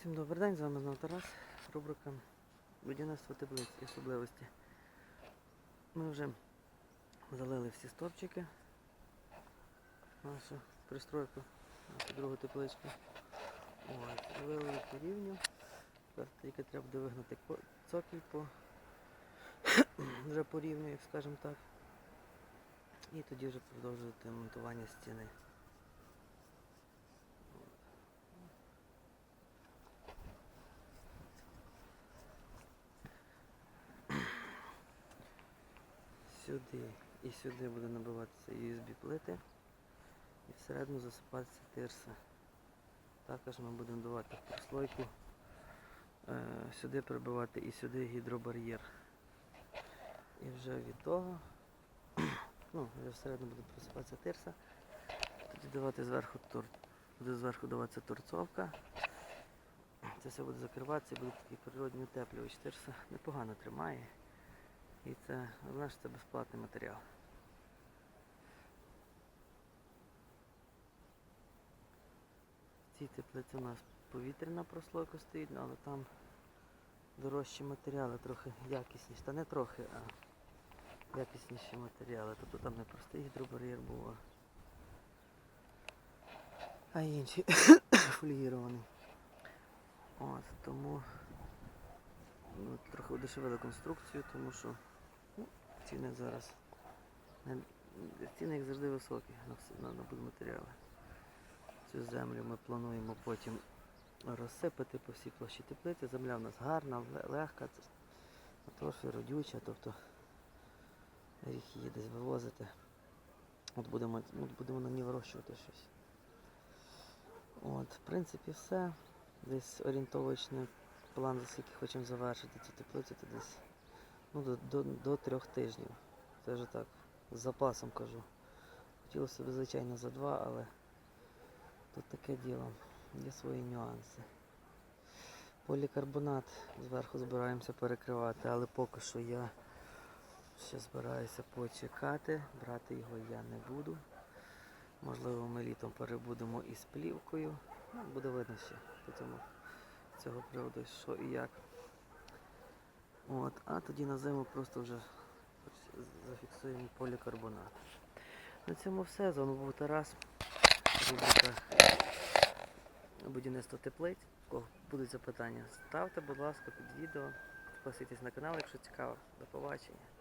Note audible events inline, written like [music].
Всім добрий день, з вами знову Тарас. Рубрика будівництво теплиць і особливості. Ми вже залили всі стовпчики. Нашу пристройку, нашу другу тепличку. Ось, по рівню. Тепер тільки треба буде вигнати цокіль по [clears throat] вже по рівню, як скажемо так. І тоді вже продовжувати монтування стіни. Сюди і сюди буде набиватися USB плити і всередину засипатися тирса. Також ми будемо давати прослойку, е, сюди прибивати і сюди гідробар'єр. І вже від того, [clears throat] ну, вже всередину буде просипатися тирса, тоді давати зверху тур, буде зверху даватися торцовка. Це все буде закриватися буде такий природній утеплювач. Тирса непогано тримає. І це, що це безплатний матеріал. В цій теплиці у нас повітряна прослойка стоїть, ну, але там дорожчі матеріали, трохи якісніші. Та не трохи, а якісніші матеріали. Тобто там не простий гідробар'єр був, а, інші [coughs] фольгірований. От, тому ну, трохи удешевили конструкцію, тому що ціни зараз ціни як завжди високі на, будматеріали. Цю землю ми плануємо потім розсипати по всій площі теплиці. Земля в нас гарна, легка, трохи родюча, тобто рік її десь вивозити. От будемо, ну, будемо на ній вирощувати щось. От, в принципі, все. Десь орієнтовочний план, за скільки хочемо завершити цю теплицю, то десь ну, до, до, до трьох тижнів. Це вже так, з запасом кажу. Хотілося б, звичайно, за два, але тут таке діло, є свої нюанси. Полікарбонат зверху збираємося перекривати, але поки що я ще збираюся почекати, брати його я не буду. Можливо, ми літом перебудемо із плівкою. Ну, буде видно ще по цьому цього приводу, що і як. От, а тоді на зиму просто вже зафіксуємо полікарбонат. На цьому все. З вами був Тарас. Рубрика будівництво теплиць. Кого будуть запитання, ставте, будь ласка, під відео. Підписуйтесь на канал, якщо цікаво. До побачення.